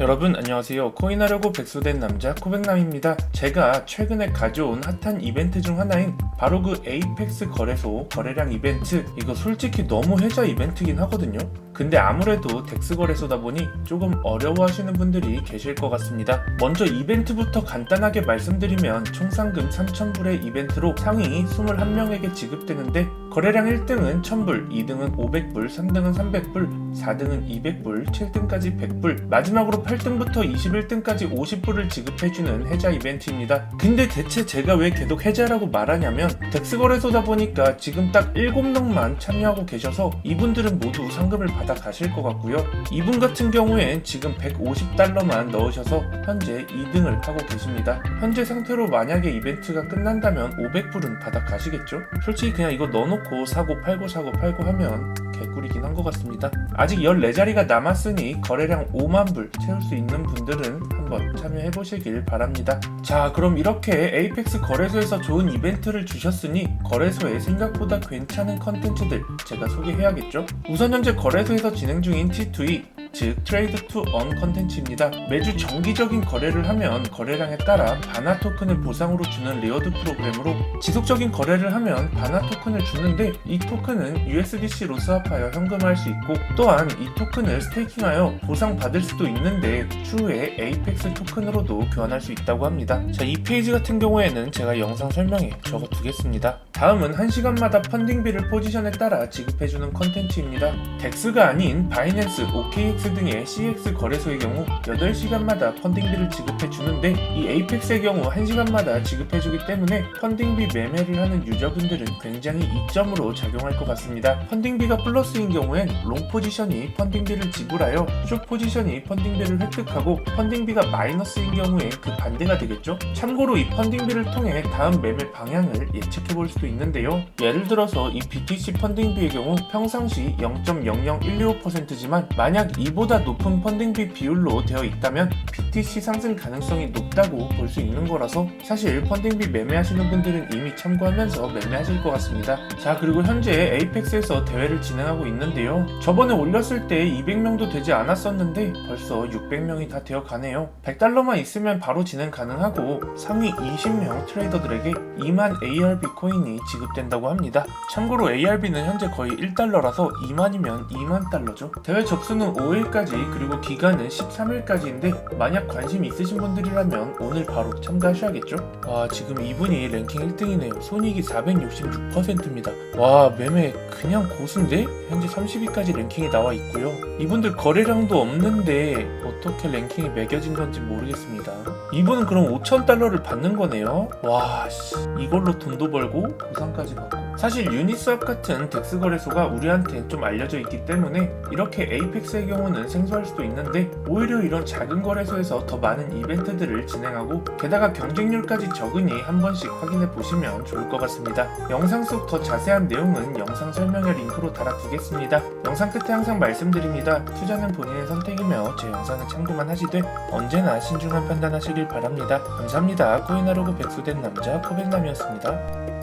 여러분 안녕하세요. 코인하려고 백수된 남자 코백남입니다. 제가 최근에 가져온 핫한 이벤트 중 하나인 바로 그 에이펙스 거래소 거래량 이벤트 이거 솔직히 너무 해자 이벤트긴 하거든요. 근데 아무래도 덱스 거래소다 보니 조금 어려워하시는 분들이 계실 것 같습니다. 먼저 이벤트부터 간단하게 말씀드리면 총 상금 3,000불의 이벤트로 상위 21명에게 지급되는데 거래량 1등은 1,000불, 2등은 500불, 3등은 300불, 4등은 200불, 7등까지 100불, 마지막으로 8등부터 21등까지 50불을 지급해주는 해자 이벤트입니다. 근데 대체 제가 왜 계속 해자라고 말하냐면 덱스 거래소다 보니까 지금 딱 7명만 참여하고 계셔서 이분들은 모두 상금을 받아 가실 것 같고요. 이분 같은 경우엔 지금 150달러만 넣으셔서 현재 2등을 하고 계십니다. 현재 상태로 만약에 이벤트가 끝난다면 500불은 받아 가시겠죠? 솔직히 그냥 이거 넣어놓고 사고 팔고 사고 팔고 하면 개꿀이긴 한 것 같습니다. 아직 14자리가 남았으니 거래량 5만 불 채울 수 있는 분들은 한번 참여해 보시길 바랍니다. 자, 그럼 이렇게 에이펙스 거래소에서 좋은 이벤트를 주셨으니 거래소에 생각보다 괜찮은 컨텐츠들 제가 소개해야겠죠? 우선 현재 거래소 에서 진행 중인 T2E 즉 트레이드 투 언 컨텐츠입니다. 매주 정기적인 거래를 하면 거래량에 따라 바나 토큰을 보상으로 주는 리워드 프로그램으로 지속적인 거래를 하면 바나 토큰을 주는데 이 토큰은 USDC로 스왑하여 현금화할 수 있고 또한 이 토큰을 스테이킹하여 보상 받을 수도 있는데 추후에 에이펙스 토큰으로도 교환할 수 있다고 합니다. 자, 이 페이지 같은 경우에는 제가 영상 설명에 적어 두겠습니다. 다음은 1시간마다 펀딩비를 포지션에 따라 지급해주는 컨텐츠입니다. 덱스가 아닌 바이낸스, OKX 등의 CX 거래소의 경우 8시간마다 펀딩비를 지급해주는데 이 에이펙스의 경우 1시간마다 지급해주기 때문에 펀딩비 매매를 하는 유저분들은 굉장히 이점으로 작용할 것 같습니다. 펀딩비가 플러스인 경우엔 롱 포지션이 펀딩비를 지불하여 숏 포지션이 펀딩비를 획득하고 펀딩비가 마이너스인 경우에 그 반대가 되겠죠? 참고로 이 펀딩비를 통해 다음 매매 방향을 예측해 볼 수도 있는데요. 예를 들어서 이 BTC 펀딩비의 경우 평상시 0.00125%지만 만약 이보다 높은 펀딩비 비율로 되어 있다면 BTC 상승 가능성이 높다고 볼 수 있는 거라서 사실 펀딩비 매매하시는 분들은 이미 참고하면서 매매하실 것 같습니다. 자 그리고 현재 에이펙스에서 대회를 진행하고 있는데요. 저번에 올렸을 때 200명도 되지 않았었는데 벌써 600명이 다 되어 가네요. 100달러만 있으면 바로 진행 가능하고 상위 20명 트레이더들에게 2만 ARB 코인이 지급된다고 합니다. 참고로 ARB는 현재 거의 1달러라서 2만이면 2만 달러죠. 대회 접수는 5일까지 그리고 기간은 13일까지인데 만약 관심 있으신 분들이라면 오늘 바로 참가하셔야겠죠? 와 지금 이분이 랭킹 1등이네요. 손익이 466%입니다. 와 매매 그냥 고수인데 현재 30위까지 랭킹이 나와 있고요. 이분들 거래량도 없는데 어떻게 랭킹이 매겨진 건지 모르겠습니다. 이분은 그럼 5천 달러를 받는 거네요. 와 씨, 이걸로 돈도 벌고 보상까지 받고. 사실 유니스왑 같은 덱스 거래소가 우리한테 좀 알려져 있기 때문에 이렇게 에이펙스의 경우는 생소할 수도 있는데 오히려 이런 작은 거래소에서 더 많은 이벤트들을 진행하고 게다가 경쟁률까지 적으니 한 번씩 확인해 보시면 좋을 것 같습니다. 영상 속 더 자세한 내용은 영상 설명에 링크로 달아두겠습니다. 영상 끝에 항상 말씀드립니다. 투자는 본인의 선택이며 제 영상은 참고만 하시되 언제나 신중한 판단하시길 바랍니다. 감사합니다. 코인하려고 백수된 남자 코백남이었습니다.